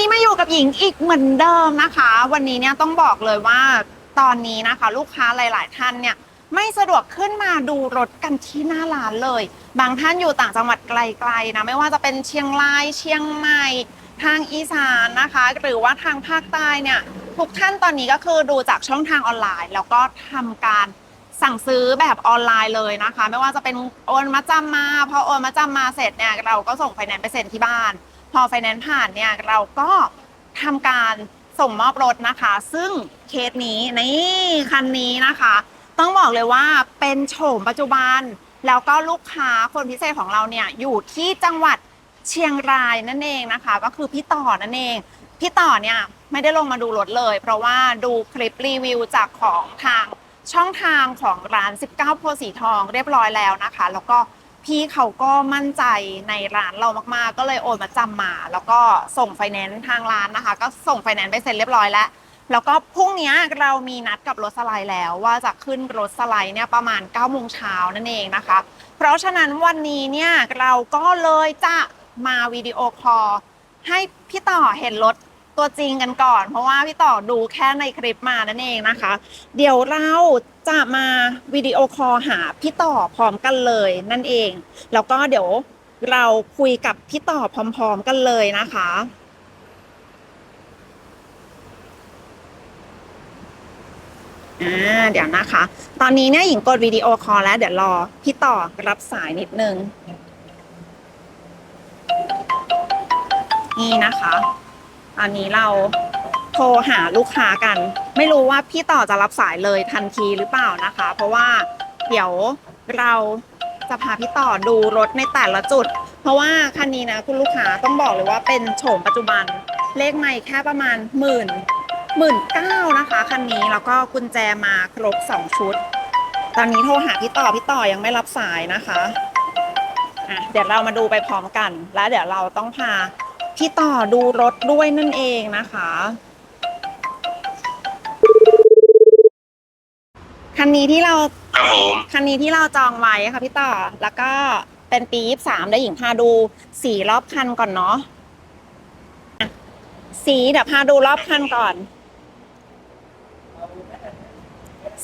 นี้มาอยู่กับหญิงอีกเหมือนเดิมนะคะ วันนี้เนี่ยต้องบอกเลยว่าตอนนี้นะคะ ลูกค้าหลาย ๆ ท่านเนี่ยไม่สะดวกขึ้นมาดูรถกันที่หน้าร้านเลย บางท่านอยู่ต่างจังหวัดไกล ๆ นะ ไม่ว่าจะเป็นเชียงราย เชียงใหม่ ทางอีสานนะคะ หรือว่าทางภาคใต้เนี่ยทุกท่านตอนนี้ก็คือดูจากช่องทางออนไลน์ แล้วก็ทำการสั่งซื้อแบบออนไลน์เลยนะคะ ไม่ว่าจะเป็นโอนมาจำมาพอโอนมาจำมาเสร็จเนี่ยเราก็ส่งไฟแนนซ์ไปเซ็นที่บ้าน พอไฟแนนซ์ผ่านเนี่ยเราก็ทำการส่งมอบรถนะคะ ซึ่งเคสนี้นี่คันนี้นะคะ ต้องบอกเลยว่าเป็นโฉมปัจจุบัน แล้วก็ลูกค้าคนพิเศษของเราเนี่ยอยู่ที่จังหวัดเชียงรายนั่นเองนะคะ ก็คือพี่ต่อนั่นเอง พี่ต่อเนี่ยไม่ได้ลงมาดูรถเลย เพราะว่าดูคลิปรีวิวจากของทางช่องทางของร้าน 19โพสีทองเรียบร้อยแล้วนะคะ แล้วก็ พี่เขาก็มั่นใจในร้านเรามากๆ ก็เลยโอนมาจำมา แล้วก็ส่งไฟแนนซ์ทางร้านนะคะ ก็ส่งไฟแนนซ์ไปเซ็นเรียบร้อยแล้ว แล้วก็พรุ่งนี้เรามีนัดกับรถสไลด์แล้ว ว่าจะขึ้นรถสไลด์เนี่ยประมาณ9โมงเช้านั่นเองนะคะ เพราะฉะนั้นวันนี้เนี่ยเราก็เลยจะมาวิดีโอคอลให้พี่ต่อเห็นรถ ตัวจริงกันก่อน เพราะว่าพี่ต่อดูแค่ในคลิปมานั่นเองนะคะ เดี๋ยวเราจะมาวิดีโอคอลหาพี่ต่อพร้อมกันเลยนั่นเอง แล้วก็เดี๋ยวเราคุยกับพี่ต่อพร้อมๆกันเลยนะคะอ่าเดี๋ยวนะคะ ตอนนี้เนี่ยหญิงกดวิดีโอคอลแล้ว เดี๋ยวรอพี่ต่อรับสายนิดนึง นี่นะคะ ตอนนี้เราโทรหาลูกค้ากัน ไม่รู้ว่าพี่ต่อจะรับสายเลยทันทีหรือเปล่านะคะ เพราะว่าเดี๋ยวเราจะพาพี่ต่อดูรถในแต่ละจุด เพราะว่าคันนี้นะคุณลูกค้าต้องบอกเลยว่าเป็นโฉมปัจจุบัน เลขไม่แค่ประมาณหมื่นหมื่นเก้านะคะคันนี้แล้วก็กุญแจมาครบสองชุด ตอนนี้โทรหาพี่ต่อพี่ต่อยังไม่รับสายนะคะอะเดี๋ยวเรามาดูไปพร้อมกัน แล้วเดี๋ยวเราต้องพา พี่ต่อดูรถด้วยนั่นเองนะคะ คันนี้ที่เราครับผมคันนี้ที่เราจองไว้ค่ะพี่ต่อ แล้วก็เป็นปียี่สามได้หญิงพาดูสีรอบคันก่อนเนาะอะสีเดี๋ยวพาดูรอบคันก่อน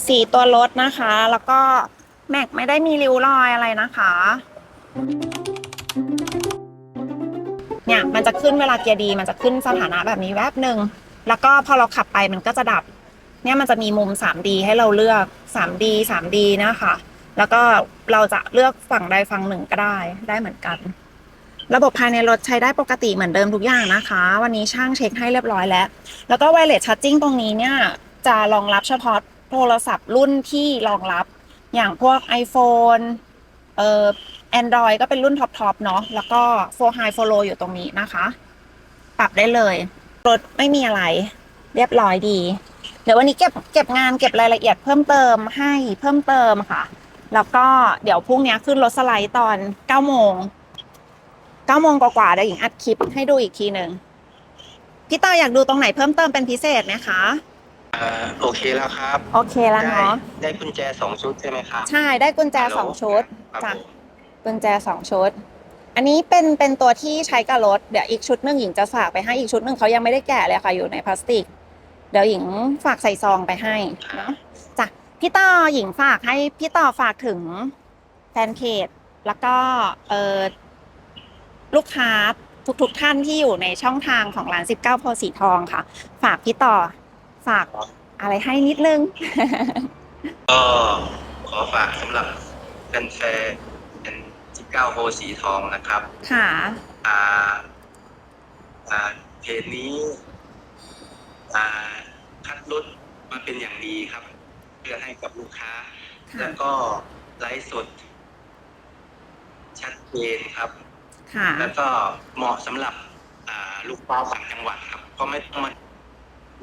สีตัวรถนะคะ แล้วก็แม็กไม่ได้มีริ้วรอยอะไรนะคะ เนี่ยมันจะขึ้นเวลาเกียร์ดี มันจะขึ้นสถานะแบบนี้แวบหนึ่งแล้วก็พอเราขับไปมันก็จะดับ เนี่ยมันจะมีมุม 3D ให้เราเลือก 3D 3D นะคะ แล้วก็เราจะเลือกฝั่งใดฝั่งหนึ่งก็ได้ได้เหมือนกัน ระบบภายในรถใช้ได้ปกติเหมือนเดิมทุกอย่างนะคะ วันนี้ช่างเช็คให้เรียบร้อยแล้ว แล้วก็ wireless charging ตรงนี้เนี่ยจะรองรับเฉพาะโทรศัพท์รุ่นที่รองรับอย่างพวก iPhone เอ่อ Android ก็เป็นรุ่นท็อปๆเนาะแล้วก็ for high for low อยู่ตรงนี้นะคะ ปรับได้เลย รถไม่มีอะไร เรียบร้อยดี เดี๋ยววันนี้เก็บเก็บงานเก็บรายละเอียดเพิ่มเติมให้เพิ่มเติมค่ะ แล้วก็เดี๋ยวพรุ่งนี้ขึ้นรถสไลด์ตอน9โมง9โมงกว่าๆเดี๋ยวหญิงอัดคลิปให้ดูอีกทีหนึ่งพี่ต่ออยากดูตรงไหนเพิ่มเติมเป็นพิเศษไหมคะอ่าโอเคแล้วครับ โอเคแล้วได้เนาะ ได้กุญแจสองชุดใช่ไหมครับ ใช่ได้กุญแจสองชุด ครับจ้ะ ผม กุญแจสองชุด อันนี้เป็นเป็นตัวที่ใช้กับรถ เดี๋ยวอีกชุดหนึ่งหญิงจะฝากไปให้อีกชุดหนึ่งเขายังไม่ได้แกะเลยค่ะอยู่ในพลาสติก เดี๋ยวหญิงฝากใส่ซองไปให้เนาะจ้ะพี่ต่อหญิงฝากให้พี่ต่อฝากถึงแฟนเพจแล้วก็เออลูกค้าทุกๆท่านที่อยู่ในช่องทางของร้าน 19โพธิ์สีทองค่ะ ฝากพี่ต่อฝากอะไรให้นิดนึง ก็ขอฝากสำหรับแฟนแฟนจิบเก้าโฮสีทองนะครับ ค่ะ อ่า อ่า เพจนี้ อ่า คัดรถมาเป็นอย่างดีครับ เพื่อให้กับลูกค้า ค่ะ แล้วก็ไลฟ์สด ชัดเจนครับ ค่ะ แล้วก็เหมาะสำหรับ อ่า ลูกค้าต่างจังหวัดครับ ก็ไม่ต้องมา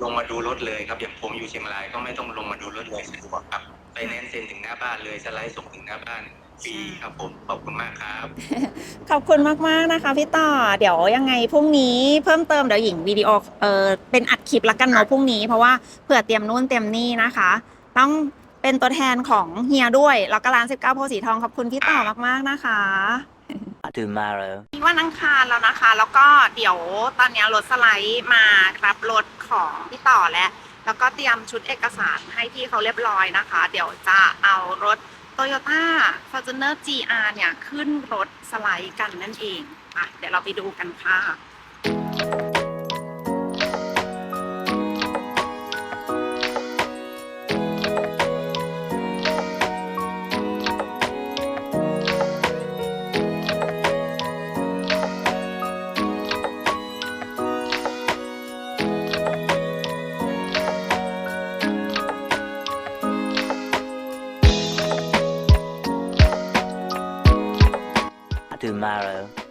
ลงมาดูรถเลยครับ อย่างผมอยู่เชียงรายก็ไม่ต้องลงมาดูรถเลยสะดวกครับ ไปแนนซ์เซ็นถึงหน้าบ้านเลยสไลด์ส่งถึงหน้าบ้าน ฟรีครับผมขอบคุณมากครับ ขอบคุณมากมากนะคะพี่ต่อ เดี๋ยวยังไงพรุ่งนี้เพิ่มเติมเดี๋ยวหญิงวิดีโอเออเป็นอัดคลิปละกันเนาะพรุ่งนี้ เพราะว่าเผื่อเตรียมนู่นเตรียมนี่นะคะ ต้องเป็นตัวแทนของเฮียด้วย แล้วก็ร้าน 19โพสีทองขอบคุณพี่ต่อมากมากนะคะ tomorrow วันอังคารแล้วนะคะ แล้วก็เดี๋ยวตอนนี้รถสไลด์มารับรถของพี่ต่อแล้ว แล้วก็เตรียมชุดเอกสารให้พี่เขาเรียบร้อยนะคะ เดี๋ยวจะเอารถ โตโ Toyota Fortuner GR เนี่ย ขึ้นรถสไลด์กันนั่นเองอะเดี๋ยวเราไปดูกันค่ะ marrow.